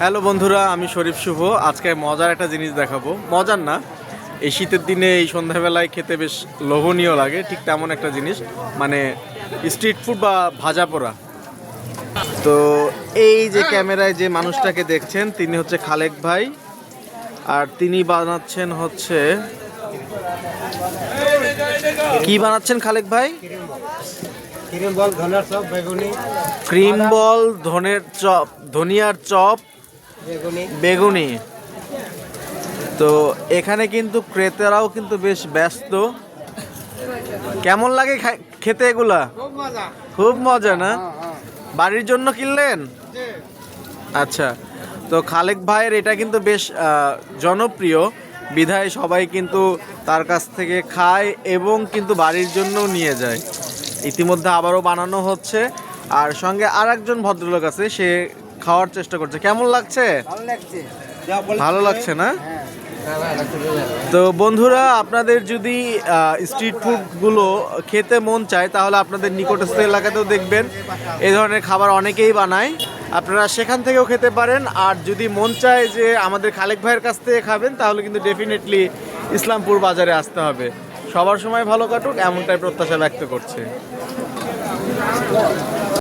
Hello বন্ধুরা আমি শরীফ শুভ। আজকে মজার একটা জিনিস দেখাবো। মজার না এই শীতের দিনে এই সন্ধ্যাবেলায় খেতে বেশ লোভনীয় লাগে ঠিক তেমন একটা জিনিস। মানে স্ট্রিট ফুড বা ভাজা পোড়া। তো এই যে ক্যামেরায় যে মানুষটাকে দেখছেন তিনি হচ্ছে খালেক ভাই। আর তিনি বানাচ্ছেন হচ্ছে কি বানাচ্ছেন খালেক ভাই? ক্রিম বল ধনার সব বেগুনি। ক্রিম বল ধনের চপ ধনিয়ার চপ বেগুনি। তো এখানে কিন্তু ক্রেতারাও কিন্তু বেশ ব্যস্ত। কেমন লাগে খেতে এগুলা? খুব মজা। না? বাড়ির জন্য কিনলেন? আচ্ছা। তো খালেক ভাইয়ের এটা কিন্তু বেশ জনপ্রিয়। বিধায় সবাই কিন্তু তার কাছ থেকে খায় এবং কিন্তু বাড়ির জন্যও নিয়ে যায়। ইতিমধ্যে আবারও বানানো হচ্ছে। আর সঙ্গে আর একজন ভদ্রলোক আছে সে খাওয়ার চেষ্টা করছে। কেমন লাগছে? ভালো লাগছে। না? হ্যাঁ। তো বন্ধুরা আপনাদের যদি স্ট্রিট ফুডগুলো খেতে মন চায় তাহলে আপনাদের নিকটস্থ এলাকাতেও দেখবেন। এই ধরনের খাবার অনেকেই বানায়। আপনারা সেখান থেকেও খেতে পারেন। আর যদি মন চায় যে আমাদের খালেক ভাইয়ের কাছ থেকে খাবেন তাহলে কিন্তু ডেফিনেটলি ইসলামপুর বাজারে আসতে হবে। সবার সময় ভালো কাটুক এমনটাই প্রত্যাশা ব্যক্ত করছে।